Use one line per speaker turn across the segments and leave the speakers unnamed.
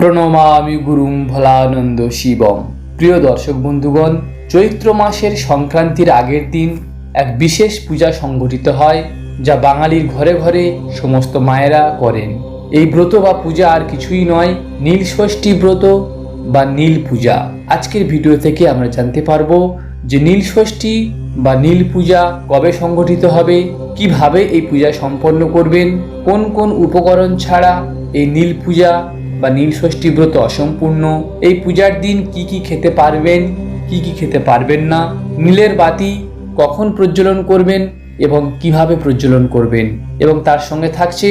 প্রণমামি গুরুম ভোলানন্দ শিবম। প্রিয় দর্শক বন্ধুগণ, চৈত্র মাসের সংক্রান্তির আগের দিন এক বিশেষ পূজা সংগঠিত হয়, যা বাঙালির ঘরে ঘরে সমস্ত মায়েরা করেন। এই ব্রত বা পূজা আর কিছুই নয়, নীল ষষ্ঠী ব্রত বা নীল পূজা। আজকের ভিডিও থেকে আমরা জানতে পারব যে নীল ষষ্ঠী বা নীল পূজা কবে সংগঠিত হবে, কীভাবে এই পূজা সম্পন্ন করবেন, কোন কোন উপকরণ ছাড়া এই নীল পূজা বা নীল ষষ্ঠী ব্রত অসম্পূর্ণ, এই পূজার দিন কি কি খেতে পারবেন, কি কি খেতে পারবেন না নীলের বাতি কখন প্রজ্বলন করবেন এবং কীভাবে প্রজ্বলন করবেন, এবং তার সঙ্গে থাকছে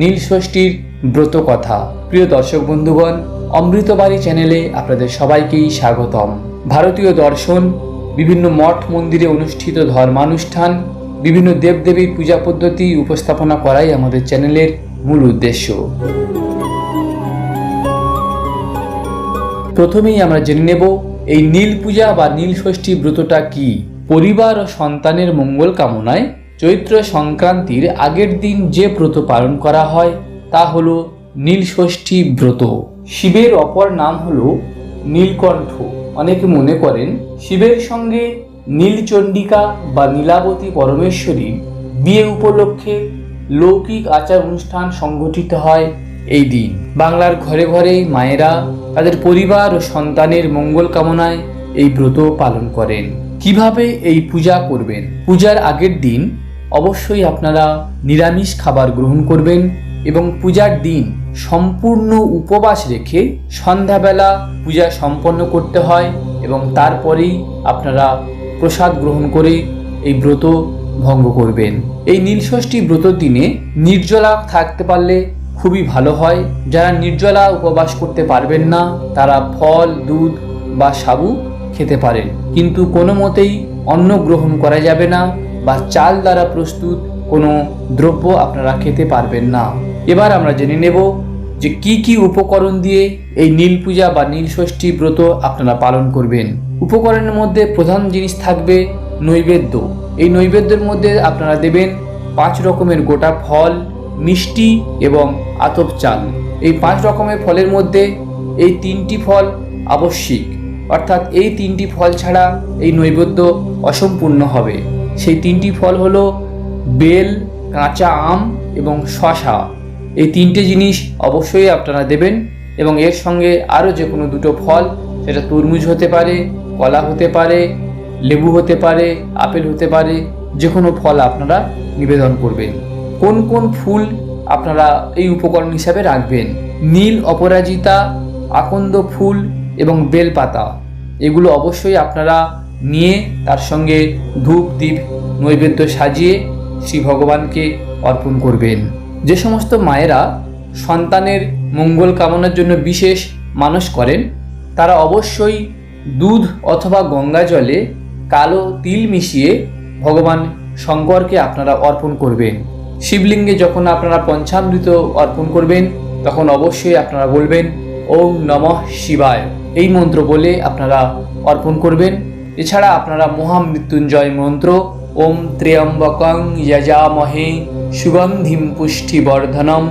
নীল ষষ্ঠীর ব্রত কথা। প্রিয় দর্শক বন্ধুগণ, অমৃতবাড়ি চ্যানেলে আপনাদের সবাইকেই স্বাগতম। ভারতীয় দর্শন, বিভিন্ন মঠ মন্দিরে অনুষ্ঠিত ধর্মানুষ্ঠান, বিভিন্ন দেবদেবীর পূজা পদ্ধতি উপস্থাপনা করাই আমাদের চ্যানেলের মূল উদ্দেশ্য। প্রথমেই আমরা জেনে নেব, এই নীল পূজা বা নীল ষষ্ঠী ব্রতটা কি? পরিবার ও সন্তানের মঙ্গল কামনায় চৈত্র সংক্রান্তির আগের দিন যে ব্রত পালন করা হয়, তা হল নীল ষষ্ঠী ব্রত। শিবের অপর নাম হল নীলকণ্ঠ। অনেকে মনে করেন, শিবের সঙ্গে নীলচণ্ডিকা বা নীলাবতী পরমেশ্বরী বিয়ে উপলক্ষে লৌকিক আচার অনুষ্ঠান সংগঠিত হয়। এই দিন। বাংলার ঘরে ঘরে মায়েরা তাদের পরিবার ও সন্তানের মঙ্গল কামনায় এই ব্রত পালন করেন। কীভাবে এই পূজা করবেন? পূজার আগের দিন অবশ্যই আপনারা নিরামিষ খাবার গ্রহণ করবেন এবং পূজার দিন সম্পূর্ণ উপবাস রেখে সন্ধ্যাবেলা পূজা সম্পন্ন করতে হয় এবং তারপরেই আপনারা প্রসাদ গ্রহণ করে এই ব্রত ভঙ্গ করবেন। এই নীলষষ্ঠী ব্রত দিনে নির্জলা থাকতে পারলে খুবই ভালো হয়। যারা নির্জলা উপবাস করতে পারবেন না, তারা ফল, দুধ বা সাবু খেতে পারেন। কিন্তু কোনো মতেই অন্ন গ্রহণ করা যাবে না বা চাল দ্বারা প্রস্তুত কোনো দ্রব্য আপনারা খেতে পারবেন না। এবার আমরা জেনে নেব যে কি কি উপকরণ দিয়ে এই নীল পূজা বা নীল ষষ্ঠী ব্রত আপনারা পালন করবেন। উপকরণের মধ্যে প্রধান জিনিস থাকবে নৈবেদ্য। এই নৈবেদ্যের মধ্যে আপনারা দেবেন পাঁচ রকমের গোটা ফল মিষ্টি এবং আতপ চাল। এই পাঁচ রকমের ফলের মধ্যে এই তিনটি ফল আবশ্যিক। অর্থাৎ এই তিনটি ফল ছাড়া এই নৈবেদ্য অসম্পূর্ণ হবে। সেই তিনটি ফল হলো বেল, কাঁচা আম এবং শশা এই তিনটে জিনিস অবশ্যই আপনারা দেবেন এবং এর সঙ্গে আরও যে কোনো দুটো ফল, সেটা তরমুজ হতে পারে, কলা হতে পারে, লেবু হতে পারে, আপেল হতে পারে, যে কোনো ফল আপনারা নিবেদন করবেন। কোন কোন ফুল আপনারা এই উপকরণ হিসাবে রাখবেন? নীল অপরাজিতা, আকন্দ ফুল এবং বেলপাতা। এগুলো অবশ্যই আপনারা নিয়ে তার সঙ্গে ধূপ দ্বীপ নৈবেদ্য সাজিয়ে শ্রী ভগবানকে অর্পণ করবেন। যে সমস্ত মায়েরা সন্তানের মঙ্গল কামনার জন্য বিশেষ মানস করেন, তারা অবশ্যই দুধ অথবা গঙ্গা জলে কালো তিল মিশিয়ে ভগবান শঙ্করকে আপনারা অর্পণ করবেন। শিবলিঙ্গে যখন আপনারা পঞ্চামৃত অর্পণ করবেন, তখন অবশ্যই আপনারা বলবেন, ওম নমঃ শিবায়। এই মন্ত্র বলে আপনারা অর্পণ করবেন। এছাড়া আপনারা মহামৃত্যুঞ্জয় মন্ত্র, ওম ত্র্যম্বকং যজামহে সুগন্ধিম পুষ্টিবর্ধনম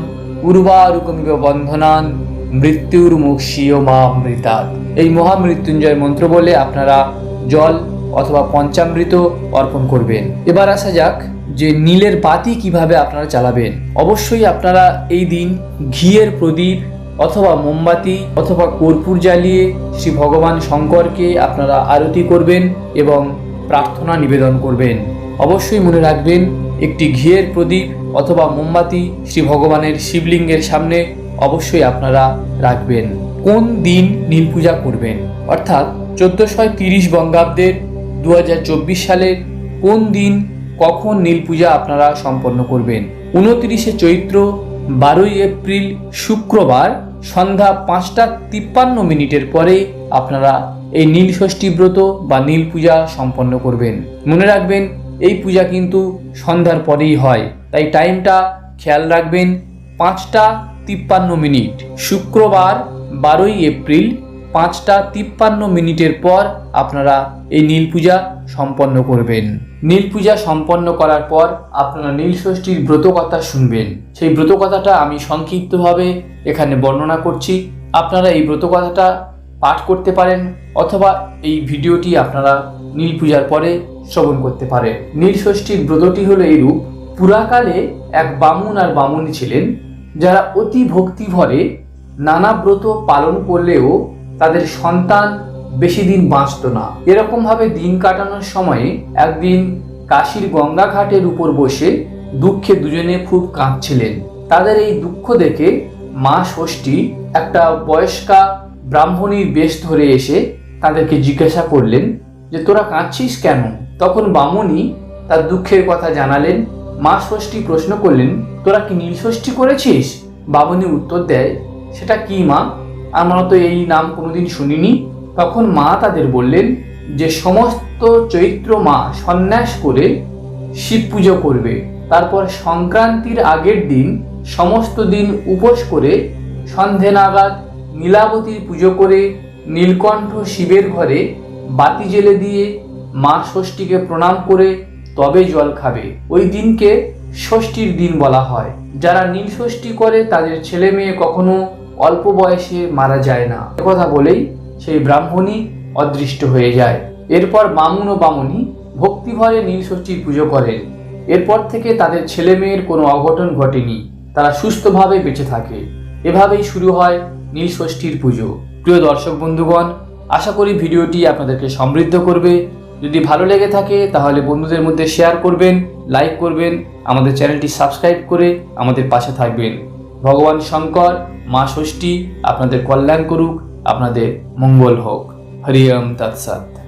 উর্বারুকমিব বন্ধনান মৃত্যুর মুক্ষীয় মহামৃতাৎ এই মহামৃত্যুঞ্জয় মন্ত্র বলে আপনারা জল অথবা পঞ্চামৃত অর্পণ করবেন। এবার আসা যাক যে নীলের বাতি কীভাবে আপনারা চালাবেন। অবশ্যই আপনারা এই দিন ঘিয়ের প্রদীপ অথবা মোমবাতি অথবা কর্পূর জ্বালিয়ে শ্রী ভগবান শঙ্করকে আপনারা আরতি করবেন এবং প্রার্থনা নিবেদন করবেন। অবশ্যই মনে রাখবেন, একটি ঘিয়ের প্রদীপ অথবা মোমবাতি শ্রী ভগবানের শিবলিঙ্গের সামনে অবশ্যই আপনারা রাখবেন। কোন দিন নীল পূজা করবেন? অর্থাৎ চোদ্দোশো তিরিশ বঙ্গাব্দের দু হাজার চব্বিশ সালের কোন দিন কখন নীল পূজা আপনারা সম্পন্ন করবেন? উনত্রিশে চৈত্র, বারোই এপ্রিল, শুক্রবার, সন্ধ্যা পাঁচটা তিপ্পান্ন মিনিটের পরে আপনারা এই নীল ষষ্ঠী ব্রত বা নীল পূজা সম্পন্ন করবেন। মনে রাখবেন, এই পূজা কিন্তু সন্ধ্যার পরেই হয়। তাই টাইমটা খেয়াল রাখবেন, পাঁচটা তিপ্পান্ন মিনিট। শুক্রবার, বারোই এপ্রিল পাঁচটা তিপ্পান্ন মিনিটের পর আপনারা এই নীল পূজা সম্পন্ন করবেন। নীল পূজা সম্পন্ন করার পর আপনারা নীল ষষ্ঠীর ব্রত কথা শুনবেন। সেই ব্রত কথাটা আমি সংক্ষিপ্তভাবে এখানে বর্ণনা করছি। আপনারা এই ব্রত কথাটা পাঠ করতে পারেন অথবা এই ভিডিওটি আপনারা নীল পূজার পরে শ্রবণ করতে পারেন। নীল ষষ্ঠীর ব্রতটি হলো এইরূপ। পুরাকালে এক বামুন আর বামুনি ছিলেন, যারা অতি ভক্তি ভরে নানা ব্রত পালন করলেও তাদের সন্তান বেশি দিন বাঁচত না। এরকম ভাবে দিন কাটানোর সময়ে একদিন কাশীর গঙ্গা ঘাটের উপর বসে দুঃখে দুজনে খুব কাঁদছিলেন। তাদের এই দুঃখ দেখে মা ষষ্ঠী একটা বয়স্কা ব্রাহ্মণীর বেশ ধরে এসে তাদেরকে জিজ্ঞাসা করলেন যে, তোরা কাঁদছিস কেন? তখন বামুনি তার দুঃখের কথা জানালেন। মা ষষ্ঠী প্রশ্ন করলেন, তোরা কি নীল ষষ্ঠী করেছিস? বামুনি উত্তর দেয়, সেটা কি মা? আমরা তো এই নাম কোনোদিন শুনিনি। তখন মা তাদের বললেন যে সমস্ত চৈত্র মা সন্ন্যাস করে শিব পুজো করবে। তারপর সংক্রান্তির আগের দিন সমস্ত দিন উপোস করে সন্ধে নাগাদ নীলাবতীর পুজো করে নীলকণ্ঠ শিবের ঘরে বাতি জেলে দিয়ে মা ষষ্ঠীকে প্রণাম করে তবে জল খাবে। ওই দিনকে ষষ্ঠীর দিন বলা হয়। যারা নীল ষষ্ঠী করে, তাদের ছেলে মেয়ে কখনো অল্প বয়সে মারা যায় না। কথা বলেই সেই ব্রাহ্মণী অদৃষ্ট হয়ে যায়। এরপর বামুন ও বামুনি ভক্তিভরে নীল ষষ্ঠীর পুজো করেন। এরপর থেকে তাদের ছেলে মেয়ের কোনো অঘটন ঘটেনি। তারা সুস্থভাবে বেঁচে থাকে। এভাবেই শুরু হয় নীলষষ্ঠীর পুজো। প্রিয় দর্শক বন্ধুগণ, আশা করি ভিডিওটি আপনাদেরকে সমৃদ্ধ করবে। যদি ভালো লেগে থাকে, তাহলে বন্ধুদের মধ্যে শেয়ার করবেন, লাইক করবেন, আমাদের চ্যানেলটি সাবস্ক্রাইব করে আমাদের পাশে থাকবেন। ভগবান শঙ্কর মা ষষ্ঠী আপনাদের কল্যাণ করুক আপনাদের মঙ্গল হোক। হরিয়ম তৎসৎ।